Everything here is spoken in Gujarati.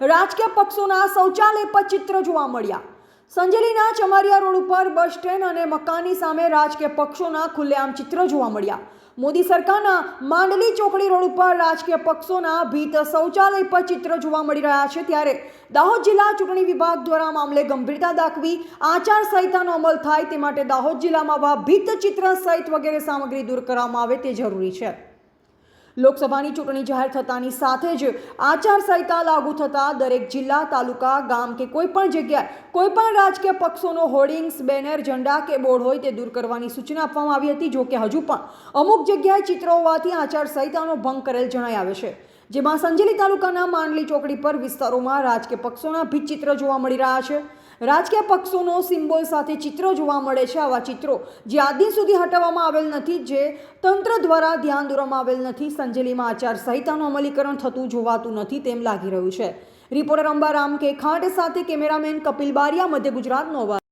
રાજકીય પક્ષોના શૌચાલય પર ચિત્ર જોવા મળ્યા. સંજેલીના ચમારિયા રોડ ઉપર બસ સ્ટેન્ડ અને મકાનની સામે રાજકીય પક્ષોના ખુલ્લેઆમ ચિત્ર જોવા મળ્યા. મોદી સરકારના માંડલી ચોકડી રોડ ઉપર રાજકીય પક્ષોના ભીત શૌચાલય પર ચિત્ર જોવા મળી રહ્યા છે ત્યારે દાહોદ જિલ્લા ચૂંટણી વિભાગ દ્વારા મામલે ગંભીરતા દાખવી, આચાર સંહિતાનો અમલ થાય તે માટે દાહોદ જિલ્લામાં ભીત ચિત્ર સહિત વગેરે સામગ્રી દૂર કરવામાં આવે તે જરૂરી છે. લોકસભાની ચૂંટણી જાહેર થતાની સાથે જ આચારસંહિતા લાગુ થતાં દરેક જિલ્લા, તાલુકા, ગામ કે કોઈ પણ જગ્યાએ કોઈ પણ રાજકીય પક્ષોનો હોર્ડિંગ્સ, બેનર, ઝંડા કે બોર્ડ હોય તે દૂર કરવાની સૂચના આપવામાં આવી હતી જોકે હજુ પણ અમુક જગ્યાએ ચિત્રો હોવાથી આચારસંહિતાનો ભંગ કરેલ જણાઈ આવે છે. જેમાં સંજેલી તાલુકાના માંડલી ચોકડી પર વિસ્તારોમાં રાજકીય પક્ષોના ભીત ચિત્ર જોવા મળી રહ્યા છે. રાજકીય પક્ષોનો સિમ્બોલ સાથે ચિત્રો જોવા મળે છે. આવા ચિત્રો જે આદિ સુધી હટાવવામાં આવેલ નથી, જે તંત્ર દ્વારા ધ્યાન દોરવામાં આવેલ નથી. સંજેલીમાં આચાર સંહિતાનું અમલીકરણ થતું જોવાતું નથી તેમ લાગી રહ્યું છે. રિપોર્ટર અંબારામ કે ખાંડ સાથે કેમેરામેન કપિલ બારિયા, મધ્ય ગુજરાતનો અવાજ.